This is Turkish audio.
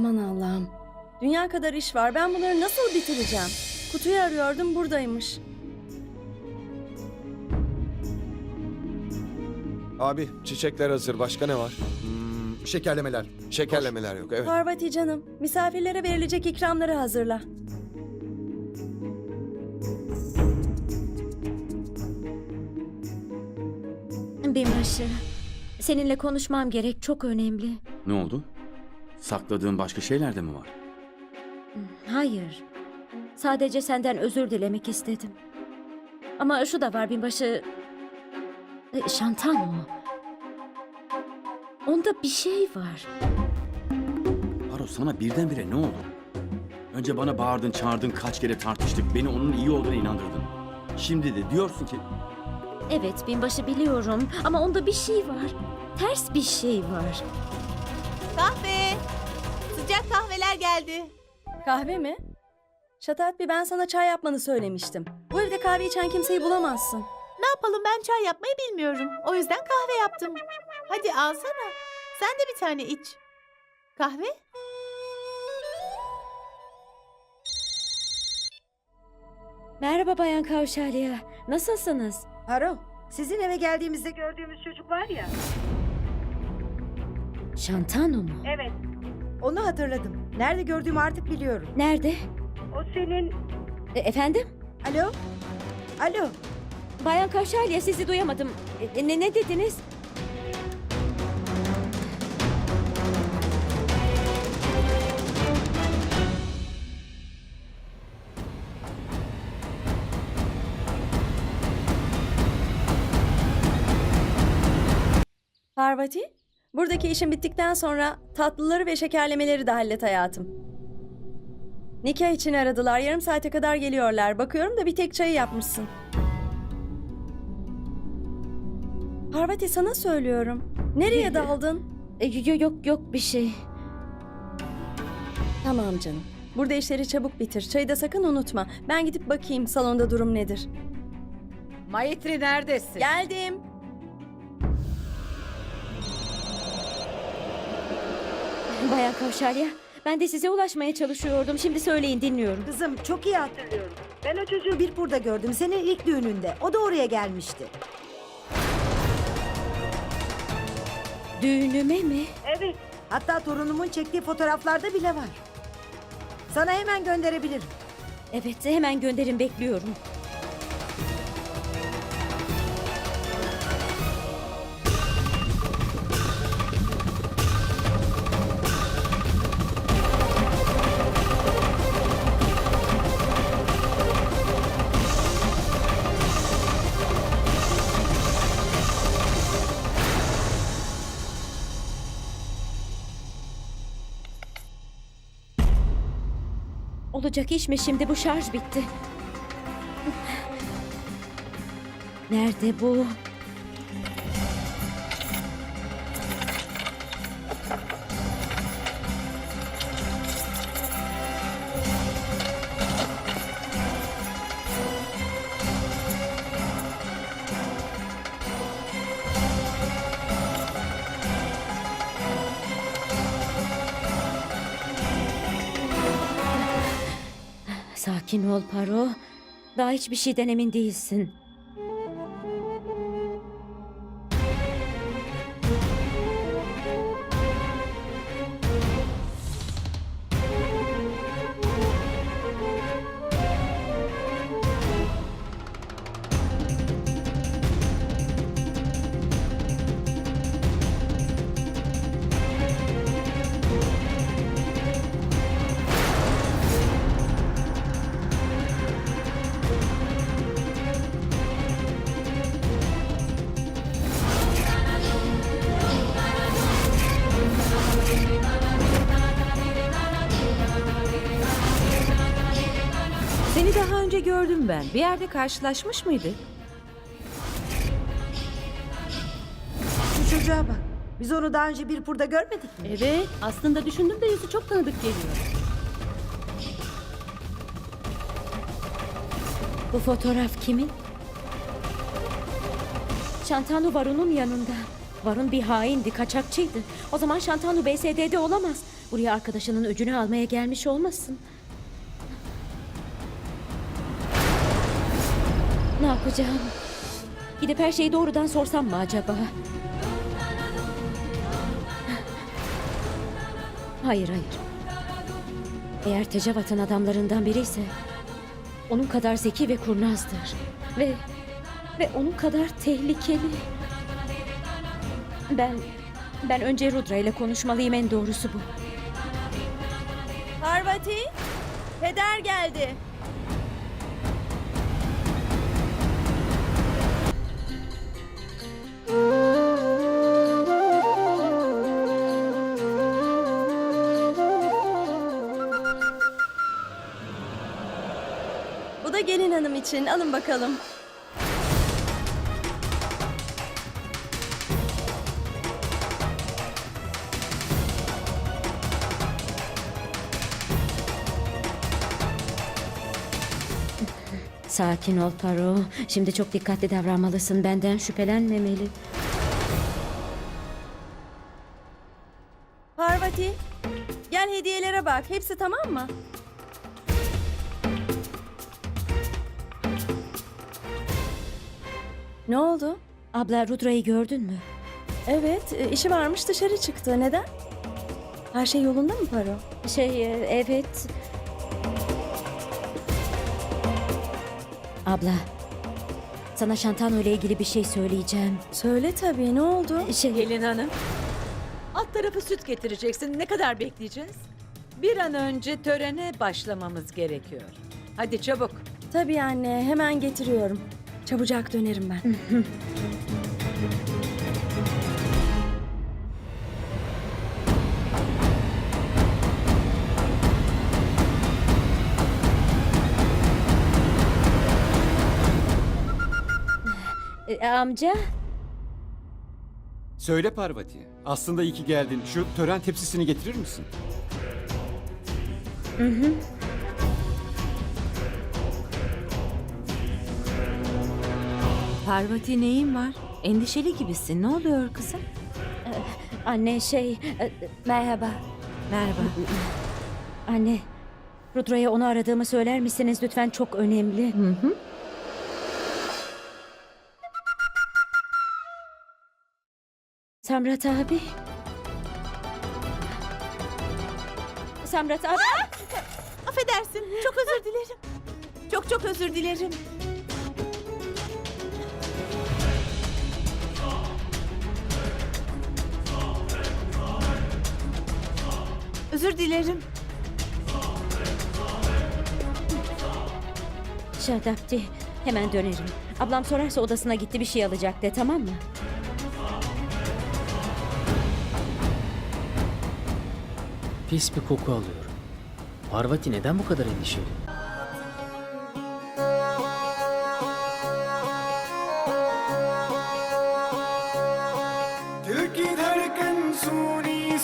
Aman Allah'ım. Dünya kadar iş var. Ben bunları nasıl bitireceğim? Kutuyu arıyordum buradaymış. Abi çiçekler hazır. Başka ne var? Hmm, şekerlemeler. Şekerlemeler yok. Evet. Parvati canım, misafirlere verilecek ikramları hazırla. Binbaşı, seninle konuşmam gerek çok önemli. Ne oldu? Sakladığın başka şeyler de mi var? Hayır, sadece senden özür dilemek istedim. Ama şu da var binbaşı... E, Şantan o. Onda bir şey var. Haro sana birdenbire ne oldu? Önce bana bağırdın, çağırdın, kaç kere tartıştık. Beni onun iyi olduğuna inandırdın. Şimdi de diyorsun ki Evet binbaşı biliyorum ama onda bir şey var. Ters bir şey var. Kahve. Sıcak kahveler geldi. Kahve mi? Şatatbi ben sana çay yapmanı söylemiştim. Bu evde kahve içen kimseyi bulamazsın. Ne yapalım ben çay yapmayı bilmiyorum. O yüzden kahve yaptım. Hadi alsana. Sen de bir tane iç. Kahve? Merhaba Bayan Kavşalya. Nasılsınız? Haro, sizin eve geldiğimizde gördüğümüz çocuk var ya. Şantano mu? Evet. Onu hatırladım. Nerede gördüğümü artık biliyorum. Nerede? O senin... E, efendim? Alo? Alo? Bayan Kavşalya sizi duyamadım. E, ne, ne dediniz? Parvati, buradaki işin bittikten sonra tatlıları ve şekerlemeleri de hallet hayatım. Nikah için aradılar. Yarım saate kadar geliyorlar. Bakıyorum da bir tek çayı yapmışsın. Parvati sana söylüyorum. Nereye daldın? E, yo- yok yok bir şey. Tamam canım. Burada işleri çabuk bitir. Çayı da sakın unutma. Ben gidip bakayım salonda durum nedir. Mayetri neredesin? Geldim. Bayan Kavşalya, ben de size ulaşmaya çalışıyordum. Şimdi söyleyin dinliyorum. Kızım çok iyi hatırlıyorum. Ben o çocuğu bir burada gördüm. Senin ilk düğününde. O da oraya gelmişti. Düğünüme mi? Evet. Hatta torunumun çektiği fotoğraflarda bile var. Sana hemen gönderebilirim. Evet hemen gönderin bekliyorum. Olacak iş mi şimdi bu şarj bitti. Nerede bu? Sakin ol Paro. Daha hiçbir şeyden emin değilsin. Seni daha önce gördüm ben. Bir yerde karşılaşmış mıydık? Şu çocuğa bak. Biz onu daha önce bir burada görmedik mi? Evet. Aslında düşündüm de yüzü çok tanıdık geliyor. Bu fotoğraf kimin? Şantanu Varun'un yanında. Varun bir haindi, kaçakçıydı. O zaman Şantanu BSD'de olamaz. Buraya arkadaşının öcünü almaya gelmiş olmasın. Ne yapacağım? Gidip her şeyi doğrudan sorsam mı acaba? Hayır hayır. Eğer Tecavat'ın adamlarından biri ise onun kadar zeki ve kurnazdır. Ve ve onun kadar tehlikeli. Ben ben önce Rudra ile konuşmalıyım en doğrusu bu. Parvati, peder geldi. Bu da gelin hanım için. Alın bakalım. Sakin ol Paro. Şimdi çok dikkatli davranmalısın. Benden şüphelenmemeli. Parvati, gel hediyelere bak. Hepsi tamam mı? Ne oldu? Abla Rudra'yı gördün mü? Evet, e, işi varmış dışarı çıktı. Neden? Her şey yolunda mı Paro? Şey e, evet. Abla. Sana Şantano ile ilgili bir şey söyleyeceğim. Söyle tabii, ne oldu? Şey Gelin hanım. Alt tarafı süt getireceksin. Ne kadar bekleyeceğiz? Bir an önce törene başlamamız gerekiyor. Hadi çabuk. Tabii anne, hemen getiriyorum. Çabucak dönerim ben. e, amca. Söyle Parvati. Aslında iyi ki geldin. Şu tören tepsisini getirir misin? Parvati neyin var? Endişeli gibisin. Ne oluyor kızım? Anne şey e, merhaba. Merhaba. Anne. Rudra'ya onu aradığımı söyler misiniz lütfen çok önemli. Hı hı. Samrat abi. Samrat abi. Affedersin. Çok özür dilerim. Çok çok özür dilerim. Özür dilerim. Şadapti. Hemen dönerim. Ablam sorarsa odasına gitti bir şey alacak de tamam mı? Pis bir koku alıyorum. Parvati neden bu kadar endişeli?